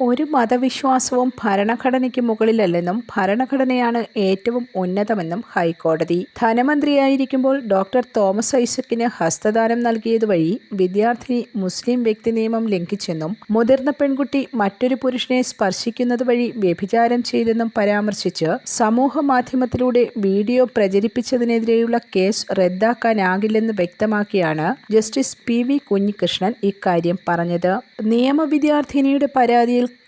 ഒരു മതവിശ്വാസവും ഭരണഘടനയ്ക്ക് മുകളിലല്ലെന്നും ഭരണഘടനയാണ് ഏറ്റവും ഉന്നതമെന്നും ഹൈക്കോടതി. ധനമന്ത്രിയായിരിക്കുമ്പോൾ ഡോക്ടർ തോമസ് ഐസക്കിന് ഹസ്തദാനം നൽകിയതുവഴി വിദ്യാർത്ഥിനി മുസ്ലിം വ്യക്തി നിയമം ലംഘിച്ചെന്നും മുതിർന്ന പെൺകുട്ടി മറ്റൊരു പുരുഷനെ സ്പർശിക്കുന്നതുവഴി വ്യഭിചാരം ചെയ്തെന്നും പരാമർശിച്ച് സമൂഹ മാധ്യമത്തിലൂടെ വീഡിയോ പ്രചരിപ്പിച്ചതിനെതിരെയുള്ള കേസ് റദ്ദാക്കാനാകില്ലെന്ന് വ്യക്തമാക്കിയാണ് ജസ്റ്റിസ് പി വി കുഞ്ഞികൃഷ്ണൻ ഇക്കാര്യം പറഞ്ഞത്. നിയമ വിദ്യാർത്ഥിനിയുടെ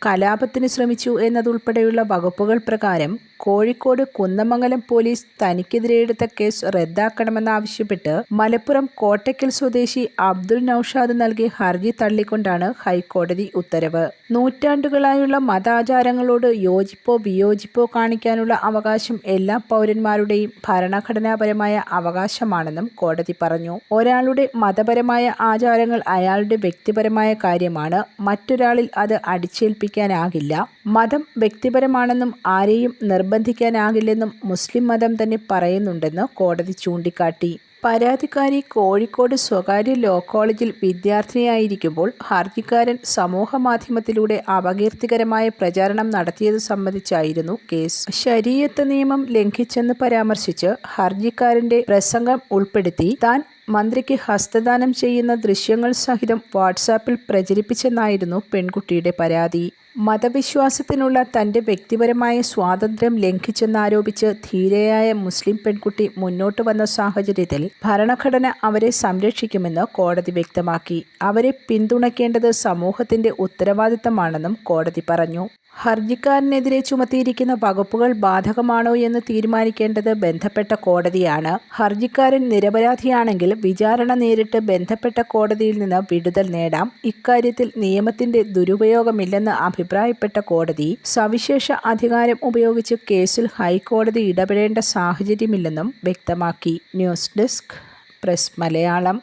കലാപത്തിന് ശ്രമിച്ചു എന്നതുൾപ്പെടെയുള്ള വകുപ്പുകൾ പ്രകാരം കോഴിക്കോട് കുന്നമംഗലം പോലീസ് തനിക്കെതിരെ എടുത്ത കേസ് റദ്ദാക്കണമെന്നാവശ്യപ്പെട്ട് മലപ്പുറം കോട്ടയ്ക്കൽ സ്വദേശി അബ്ദുൾ നൌഷാദ് നൽകിയ ഹർജി തള്ളിക്കൊണ്ടാണ് ഹൈക്കോടതി ഉത്തരവ്. നൂറ്റാണ്ടുകളായുള്ള മതാചാരങ്ങളോട് യോജിപ്പോ വിയോജിപ്പോ കാണിക്കാനുള്ള അവകാശം എല്ലാ പൗരന്മാരുടെയും ഭരണഘടനാപരമായ അവകാശമാണെന്നും കോടതി പറഞ്ഞു. ഒരാളുടെ മതപരമായ ആചാരങ്ങൾ അയാളുടെ വ്യക്തിപരമായ കാര്യമാണ് മറ്റൊരാളിൽ അത് അടിച്ചേൽപ്പിക്കാനാകില്ല മതം വ്യക്തിപരമാണെന്നും ആരെയും നിർബന്ധിക്കാനാകില്ലെന്നും മുസ്ലിം മതം തന്നെ പറയുന്നുണ്ടെന്ന് കോടതി ചൂണ്ടിക്കാട്ടി. പരാതിക്കാരി കോഴിക്കോട് സ്വകാര്യ ലോ കോളേജിൽ വിദ്യാർത്ഥിനിയായിരിക്കുമ്പോൾ ഹർജിക്കാരൻ സമൂഹമാധ്യമത്തിലൂടെ അപകീർത്തികരമായ പ്രചാരണം നടത്തിയത് സംബന്ധിച്ചായിരുന്നു കേസ്. ശരീരത്ത് നിയമം ലംഘിച്ചെന്ന് പരാമർശിച്ച് ഹർജിക്കാരന്റെ പ്രസംഗം ഉൾപ്പെടുത്തി താൻ മന്ത്രിക്ക് ഹസ്തദാനം ചെയ്യുന്ന ദൃശ്യങ്ങൾ സഹിതം വാട്സാപ്പിൽ പ്രചരിപ്പിച്ചെന്നായിരുന്നു പെൺകുട്ടിയുടെ പരാതി. മതവിശ്വാസത്തിനുള്ള തന്റെ വ്യക്തിപരമായ സ്വാതന്ത്ര്യം ലംഘിച്ചെന്നാരോപിച്ച് ധീരയായ മുസ്ലിം പെൺകുട്ടി മുന്നോട്ട് വന്ന സാഹചര്യത്തിൽ ഭരണഘടന അവരെ സംരക്ഷിക്കുമെന്ന് കോടതി വ്യക്തമാക്കി. അവരെ പിന്തുണയ്ക്കേണ്ടത് സമൂഹത്തിന്റെ ഉത്തരവാദിത്തമാണെന്നും കോടതി പറഞ്ഞു. ഹർജിക്കാരനെതിരെ ചുമത്തിയിരിക്കുന്ന വകുപ്പുകൾ ബാധകമാണോ എന്ന് തീരുമാനിക്കേണ്ടത് ബന്ധപ്പെട്ട കോടതിയാണ്. ഹർജിക്കാരൻ നിരപരാധിയാണെങ്കിൽ വിചാരണ നേരിട്ട് ബന്ധപ്പെട്ട കോടതിയിൽ നിന്ന് വിടുതൽ നേടാം. ഇക്കാര്യത്തിൽ നിയമത്തിന്റെ ദുരുപയോഗമില്ലെന്ന് അഭിപ്രായപ്പെട്ട കോടതി സവിശേഷ അധികാരം ഉപയോഗിച്ച് കേസിൽ ഹൈക്കോടതി ഇടപെടേണ്ട സാഹചര്യമില്ലെന്നും വ്യക്തമാക്കി. News desk press Malayalam.